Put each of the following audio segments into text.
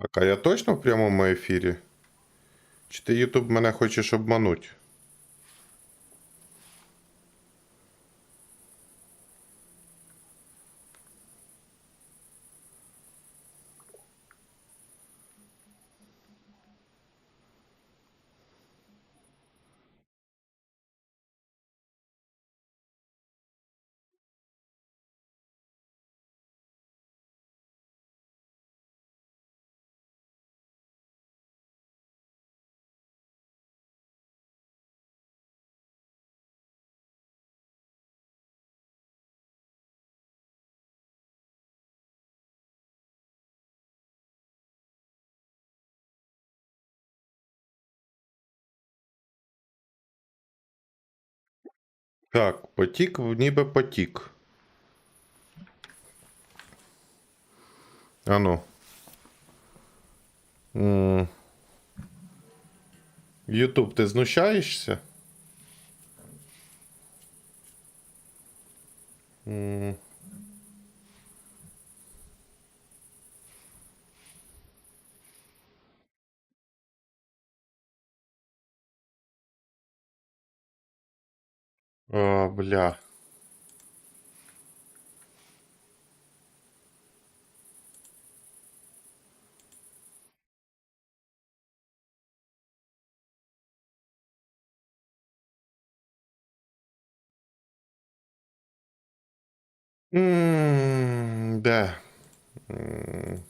Так, а я точно в прямому ефірі? Чи ти Ютуб мене хочеш обмануть? Так, потік, ніби потік. Ану. М. Ютуб, ти знущаєшся? М. О, бля. М, Де? М.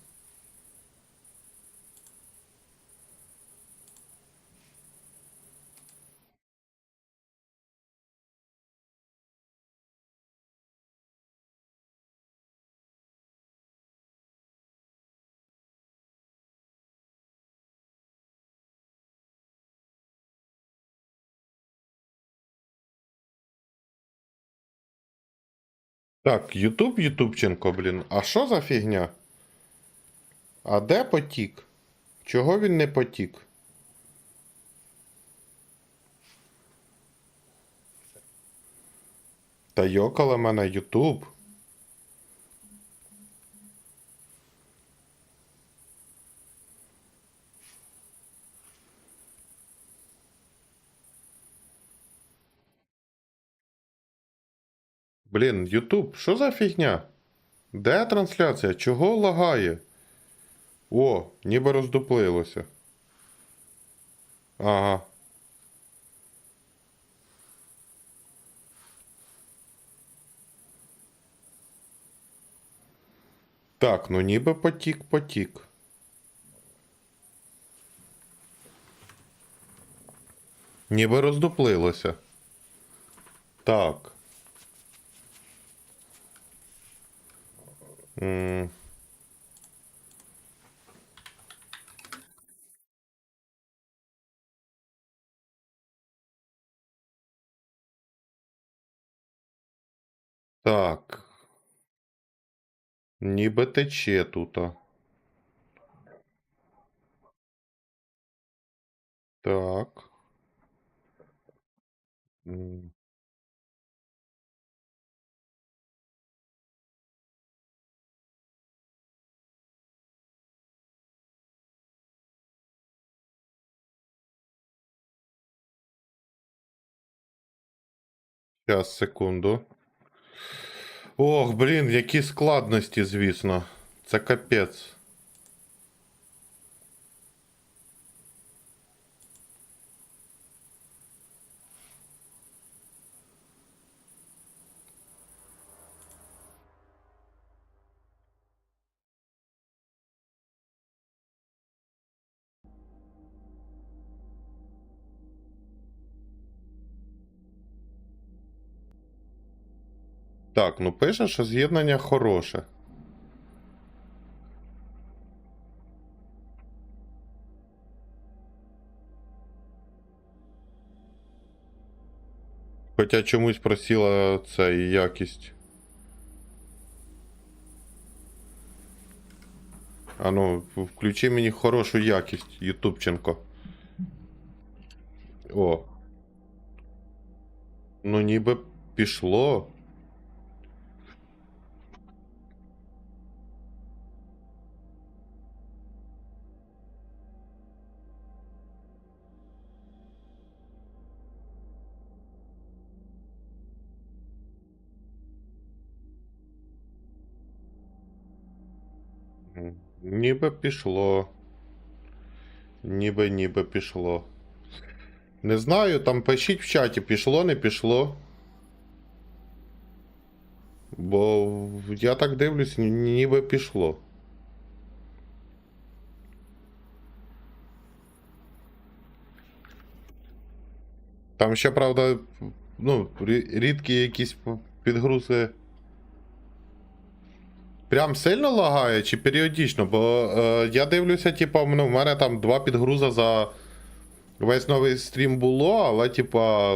Так, Ютуб, Ютубченко, блін. А що за фігня? А де потік? Чого він не потік? Та йокала мене Ютуб. Блін, Ютуб, що за фігня? Де трансляція? Чого лагає? О, ніби роздуплилося. Ага. Так, ну ніби потік, потік. Ніби роздуплилося. Так. Так. Ніби тече тут. Так. Щас, секунду. Ох, блін, які складності, звісно. Це капець. Так, ну пише, що з'єднання хороше. Хоча чомусь просіла ця і якість. Ану, включи мені хорошу якість, Ютубченко. О. Ну ніби пішло. Ніби пішло. Ніби, ніби пішло. Не знаю, там пишіть в чаті, пішло, не пішло. Бо я так дивлюсь, ні- ніби пішло. Там ще, правда, ну, рі- рідкі якісь підгрузи. Прям сильно лагає чи періодично? Бо е, я дивлюся, типа, ну, в мене там два підгруза за весь новий стрім було, але, типа,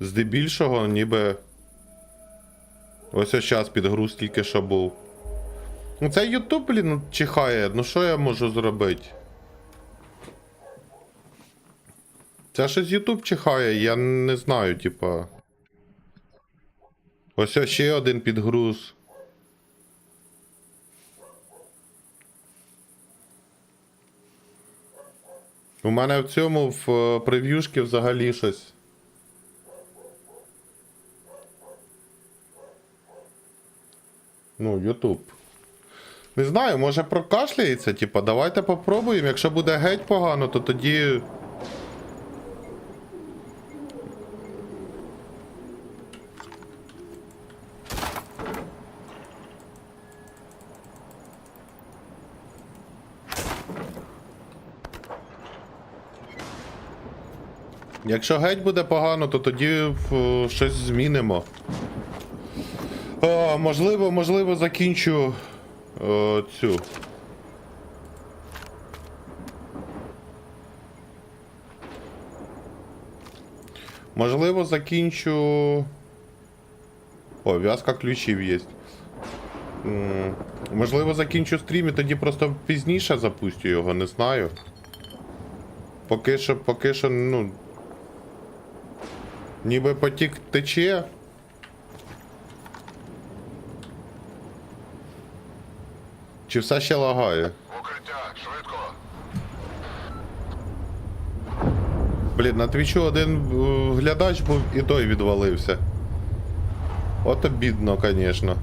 здебільшого, ніби. Ось ось час підгруз тільки що був. Ну, це Ютуб, блін, чихає. Ну що я можу зробити? Це щось Ютуб чихає, я не знаю, типа. Ось ще один підгруз. У мене в цьому в е, прев'юшки взагалі щось. Ну, Ютуб. Не знаю, може прокашляється, типа, давайте попробуємо. Якщо буде геть погано, то тоді. Якщо геть буде погано, то тоді щось змінимо. А, можливо, можливо, закінчу е, цю. Можливо, закінчу. О, в'язка ключів є. Можливо, закінчу стрім і тоді просто пізніше запустю його, не знаю. Поки що, поки що, ну. Ніби потік тече. Чи все ще лагає? Укриття, швидко. Блін, на твічу один е, глядач був і той відвалився. От обідно, звісно.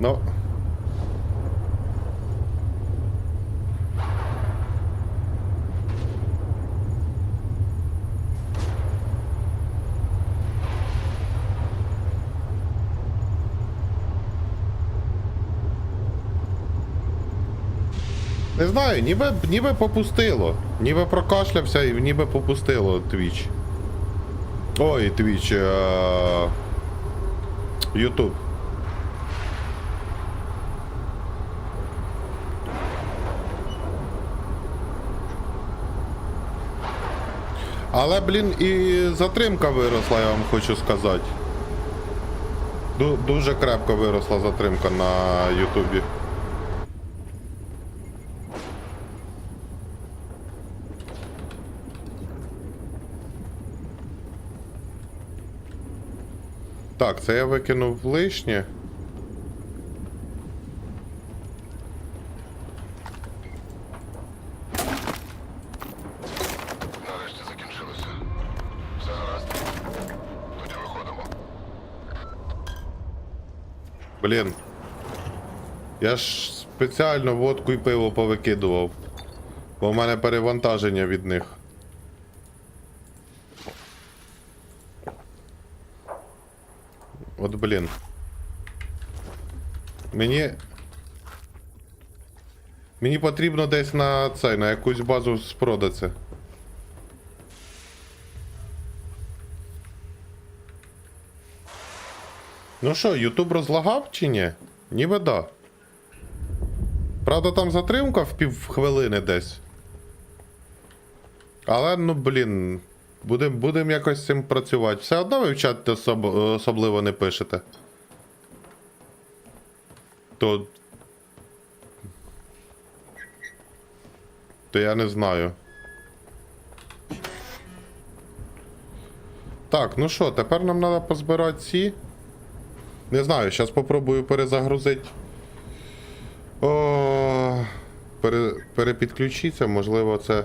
Ну. Не знаю, ніби, ніби попустило. Ніби прокашлявся і ніби попустило твіч. Ой, твіч. Е... Ютуб. Але, блін, і затримка виросла, я вам хочу сказати. Ду- дуже крепко виросла затримка на Ютубі. Так, це я викинув лишнє. Нарешті закінчилося. Все гаразд. Тоді виходимо. Блін. Я ж спеціально водку і пиво повикидував. Бо в мене перевантаження від них. От блін. Мені. Мені потрібно десь на цей, на якусь базу спродатися. Ну що, Ютуб розлагав чи ні? Ніби да. Правда, там затримка в пів хвилини десь. Але, ну блін, будемо будем якось з цим працювати. Все одно ви в чаті особ... особливо не пишете. То. То я не знаю. Так, ну що, тепер нам треба позбирати ці. Не знаю, зараз попробую перезагрузити. О, пере, перепідключитися, можливо, це.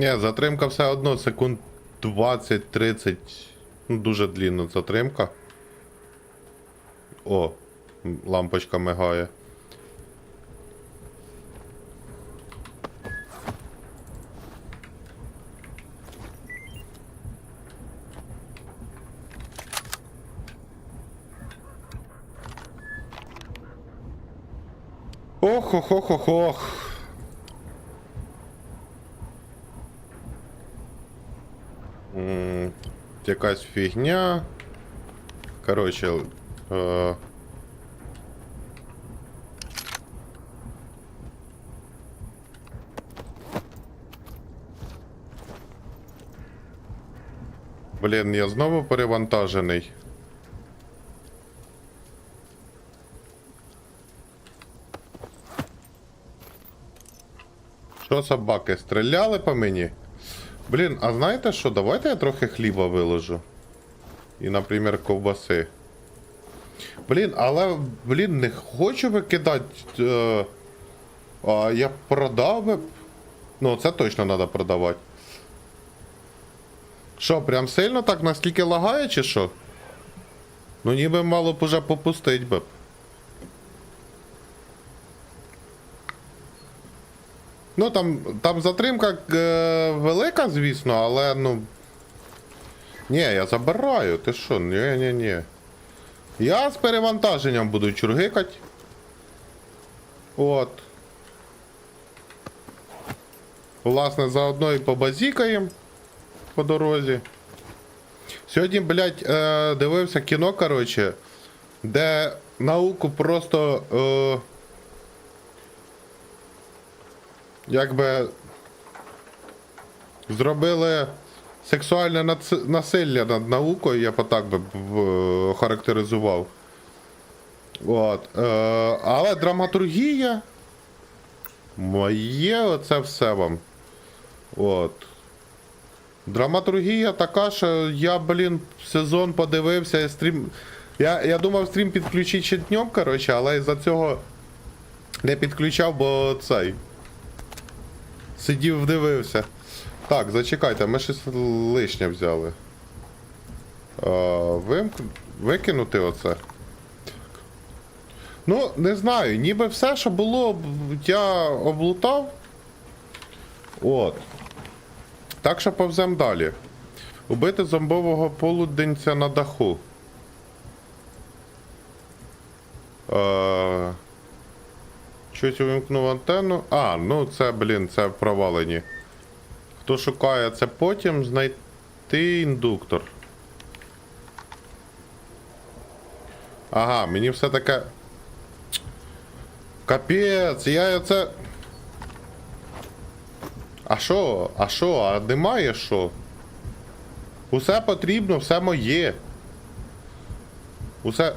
Ні, затримка все одно секунд 20-30. Ну, дуже длінна затримка. О, лампочка мигає. Ох, ох, ох, ох, ох. М, Якась фігня. Коротше. Е... Блін, я знову перевантажений. Що собаки, стріляли по мені? Блін, а знаєте що? Давайте я трохи хліба виложу. І, наприклад, ковбаси. Блін, але, блін, не хочу викидати. Е, а я продав би. Ну, це точно треба продавати. Що, прям сильно так наскільки лагає, чи що? Ну ніби мало б уже попустить би. Ну там, там затримка е, велика, звісно, але ну. Ні, я забираю, ти що? Ні, ні, ні. Я з перевантаженням буду чургикать. От. Власне, заодно і побазікаємо по дорозі. Сьогодні, блядь, е, дивився кіно, коротше, де науку просто. Е, якби зробили сексуальне насилля над наукою, я б так би в- охарактеризував. От. Е, але драматургія. Моє оце все вам. От. Драматургія така, що я, блін, сезон подивився, я стрім. Я, я думав стрім підключити ще днем, коротше, але із-за цього не підключав, бо цей. Сидів, дивився. Так, зачекайте, ми щось лишнє взяли. Вимк... Викинути оце. Ну, не знаю, ніби все, що було, я облутав. От. Так що повзем далі. Убити зомбового полуденця на даху. Е... Щось увімкнув антенну. А, ну це, блін, це провалені. Хто шукає це потім, знайти індуктор. Ага, мені все таке. Капець, я це. А що? А що? А немає що? Усе потрібно, все моє. Усе.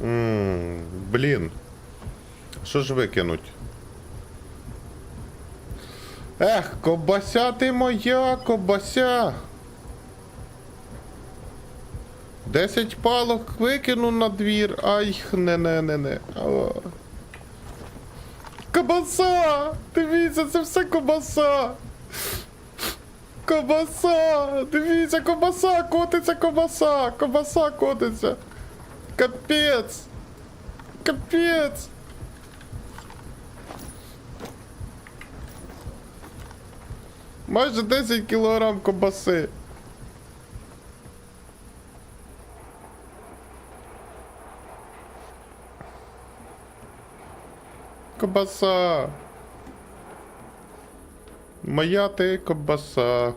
Ммм, блін. Що ж викинуть? Ех, кобася ти моя, кобася. Десять палок викину на двір. Ай, не не не не. Кобаса! Дивіться, це все кобаса! Кобаса! Дивіться, кобаса! Котиться кобаса! Кобаса котиться! Капець! Капець! Майже 10 кілограм кобаси. Кобаса. Моя ти кобаса.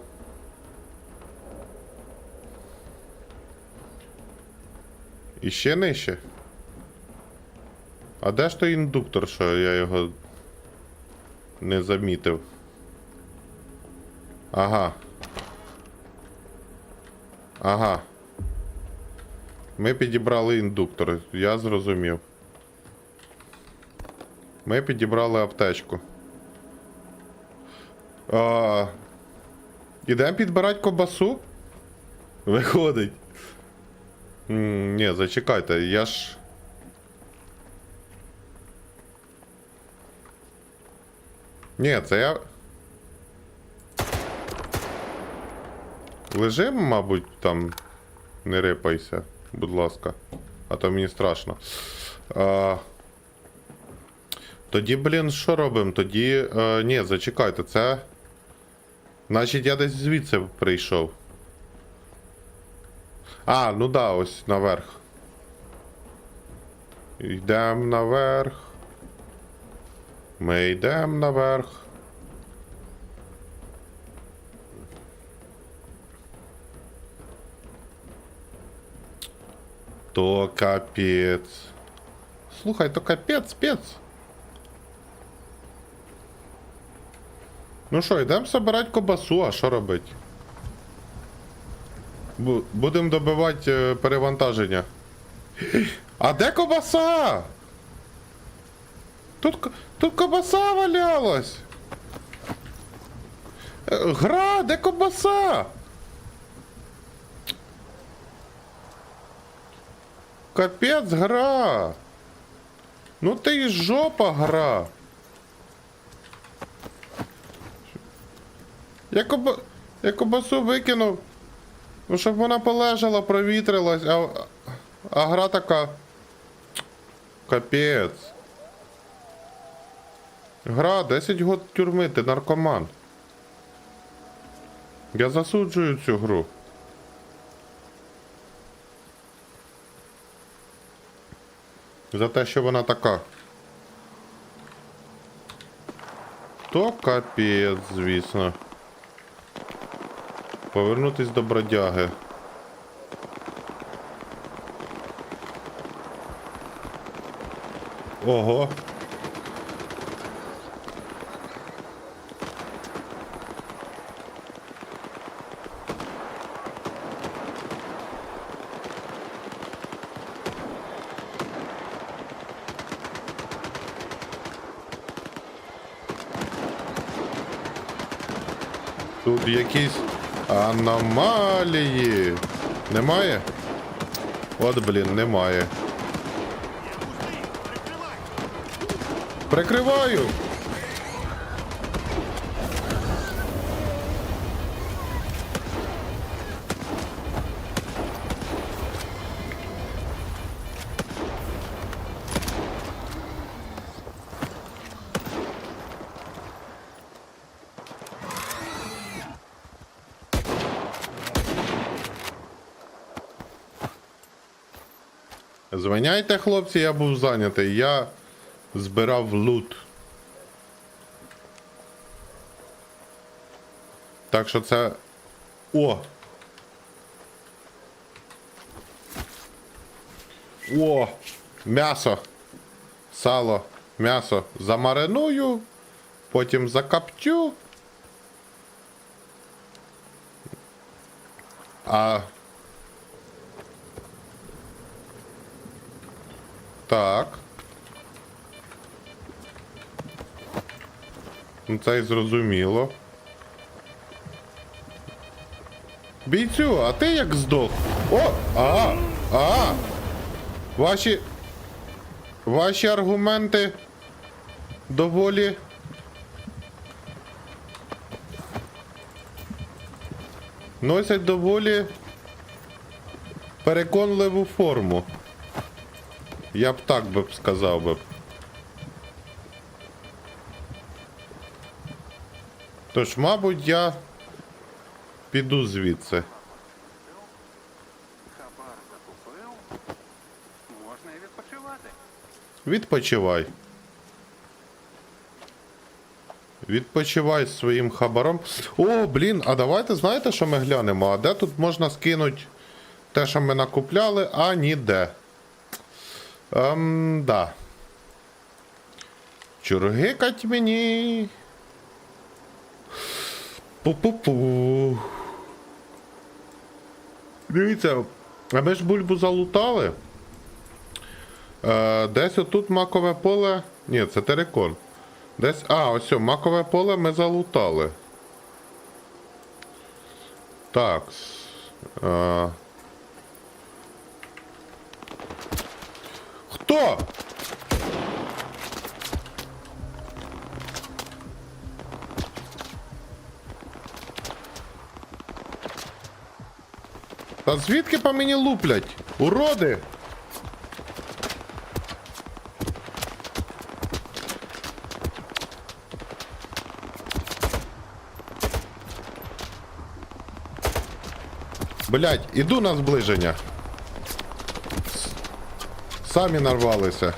І ще нижче. А де ж той індуктор, що я його не замітив? Ага. Ага. Ми підібрали індуктор, я зрозумів. Ми підібрали аптечку. А, ідемо підбирати кобасу? Виходить. Не, зачекайте, я ж. Ні, це я. Лежим, мабуть, там. Не рипайся, будь ласка. А то мені страшно. А... Тоді, блін, що робимо? Тоді... А, ні, зачекайте, це. Значить, я десь звідси прийшов. А, ну да, ось наверх. Йдемо наверх. Ми йдемо наверх. То капець. Слухай, то капець, спец. Ну що, йдемо собирати кобасу, а що робити? Бу- Будемо добивати е, перевантаження. А де кобаса? Тут, тут кобаса валялась. Е, Гра, де кобаса? Капець гра. Ну ти і жопа гра. Я, коба... Я кобасу викинув. Ну, щоб вона полежала, провітрилась, а, а гра така. Капець. Гра, 10 год тюрми, ти наркоман. Я засуджую цю гру. За те, що вона така. То капець, звісно. Повернутись до бродяги. Ого. Якісь аномалії. Немає? От, блін, немає. Прикриваю! Звиняйте, хлопці, я був зайнятий. Я збирав лут. Так що це. О! О! М'ясо! Сало, м'ясо замариную, потім закоптю. А Так. Ну це і зрозуміло. Бійцю, а ти як здох? О! А! А! Ваші. Ваші аргументи доволі. Носять доволі переконливу форму. Я б так би сказав би. Тож, мабуть, я піду звідси. Хабар закупив, можна і відпочивати. Відпочивай. Відпочивай з своїм хабаром. О, блін, а давайте знаєте, що ми глянемо? А де тут можна скинути те, що ми накупляли, а ніде. Ем, да. Чургикать мені. Пу-пу-пу. Дивіться, а ми ж бульбу залутали. Е, десь отут макове поле. Ні, це терикон. Десь. А, ось о, макове поле ми залутали. Так. Е... Хто? Та звідки по мені луплять? Уроди! Блять, іду на зближення. Самі нарвалися.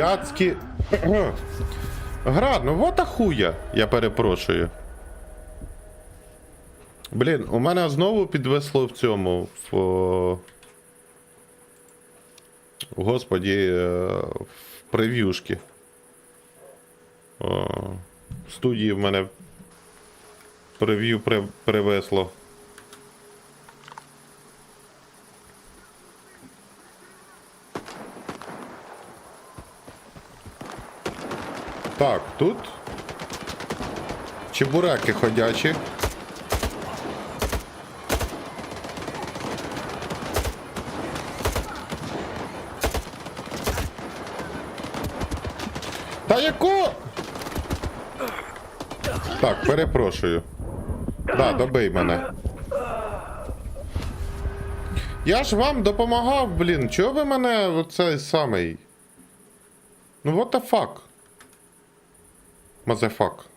Блядські. Гра, ну вот хуя, я перепрошую. Блін, у мене знову підвисло в цьому. В. Господі, е, в прев'юшки. В студії в мене прев'ю при- привесло. Так, тут. Чебуреки ходячі. Та яко? Так, перепрошую. Да, добий мене. Я ж вам допомагав, блін. Чого ви мене оцей самий? Ну what the fuck? Motherfucker.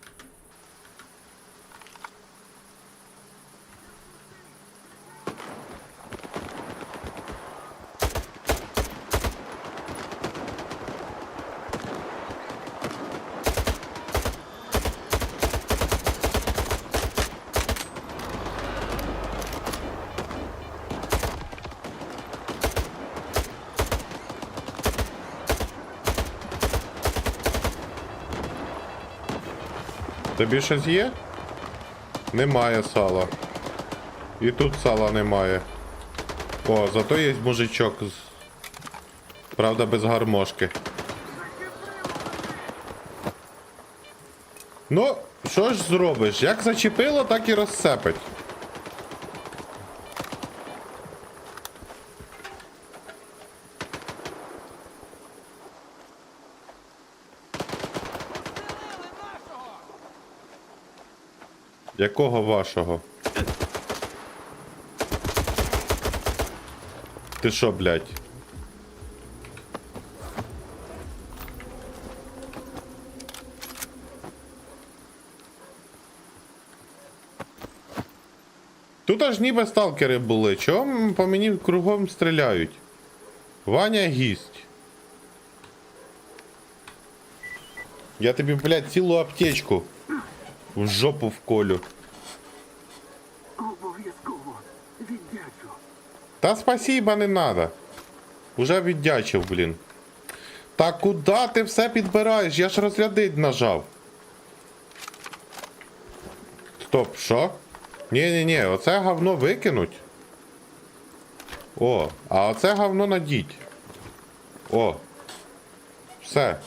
Тобі є? Немає сала. І тут сала немає. О, зато є мужичок з. Правда, без гармошки. Ну, що ж зробиш? Як зачепило, так і розсепить. Якого вашого? Ти що, блядь? Тут аж ніби сталкери були. Чого по мені кругом стріляють? Ваня гість. Я тобі, блядь, цілу аптечку в жопу вколю. Обов'язково віддячу. Та спасіба не надо. Уже віддячив, блін. Та куди ти все підбираєш? Я ж розрядить нажав. Стоп, що? Ні-ні-ні, оце говно викинуть. О, а оце говно надіть. О. Все.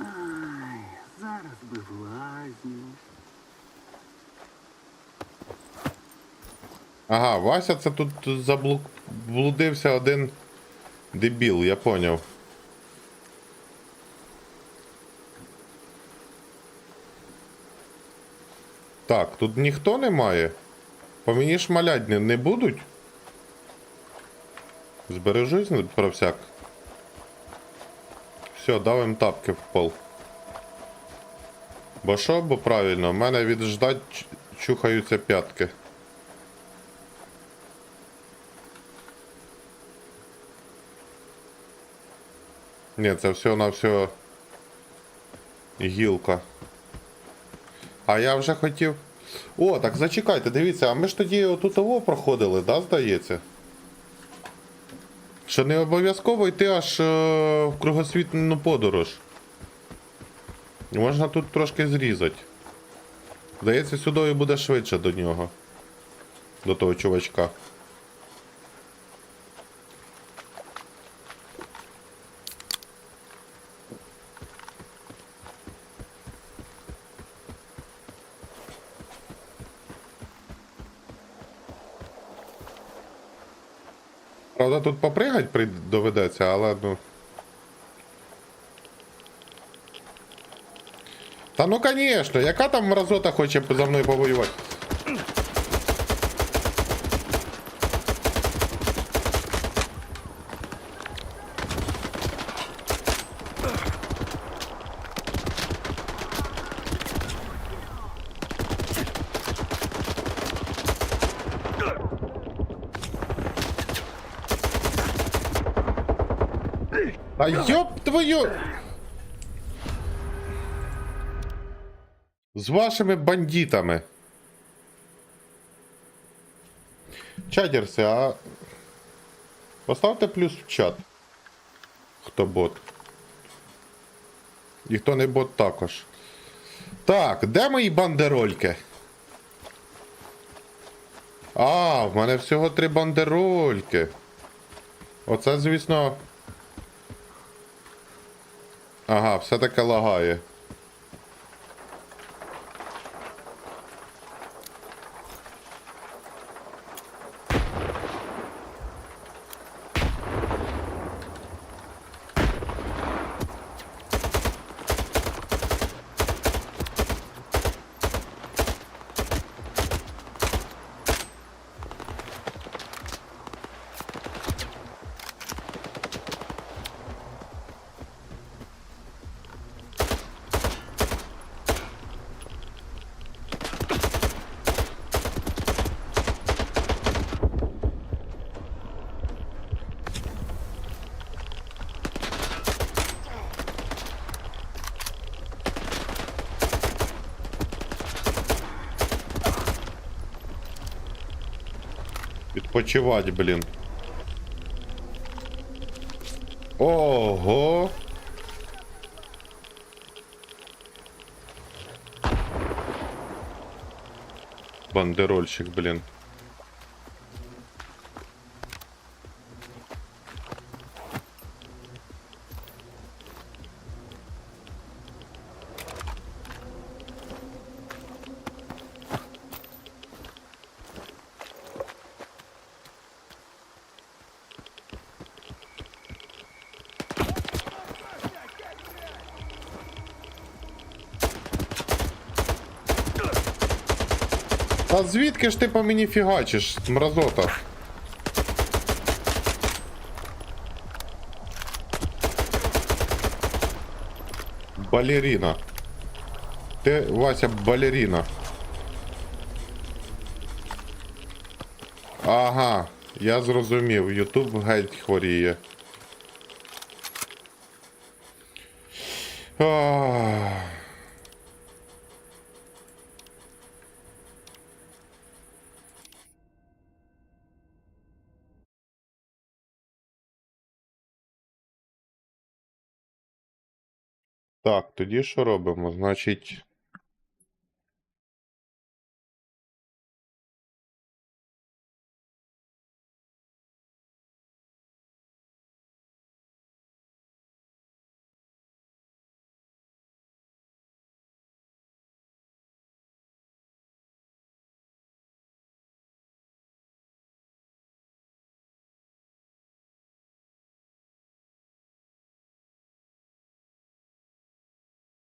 Ай, зараз би в лазню. Ага, Вася це тут заблудився один дебіл, я поняв. Так, тут ніхто немає. По мені шмалять не, не будуть. Збережусь про всяк. Все, давим тапки в пол. Бо що, бо правильно, в мене відждать ч- чухаються п'ятки. Ні, це все на все гілка. А я вже хотів. О, так зачекайте, дивіться, а ми ж тоді отут того проходили, да, здається? Що не обов'язково йти аж е, в кругосвітну подорож. Можна тут трошки зрізати. Здається, сюди буде швидше до нього. До того чувачка. Правда, тут попригати доведеться, але ну. Та ну конечно, яка там мразота хоче за мною повоювати? Та ёб твою! З вашими бандитами. Чатерси, а. Поставте плюс в чат. Хто бот. І хто не бот також. Так, де мої бандерольки? А, в мене всього три бандерольки. Оце, звісно. Ага, все-таки лагає. Відпочивать, блін. Ого. Бандерольщик, блін. Та звідки ж ти по мені фігачиш, мразота? Балеріна. Ти, Вася, балеріна. Ага, я зрозумів, Ютуб геть хворіє. Ах. Так, тоді що робимо? Значить.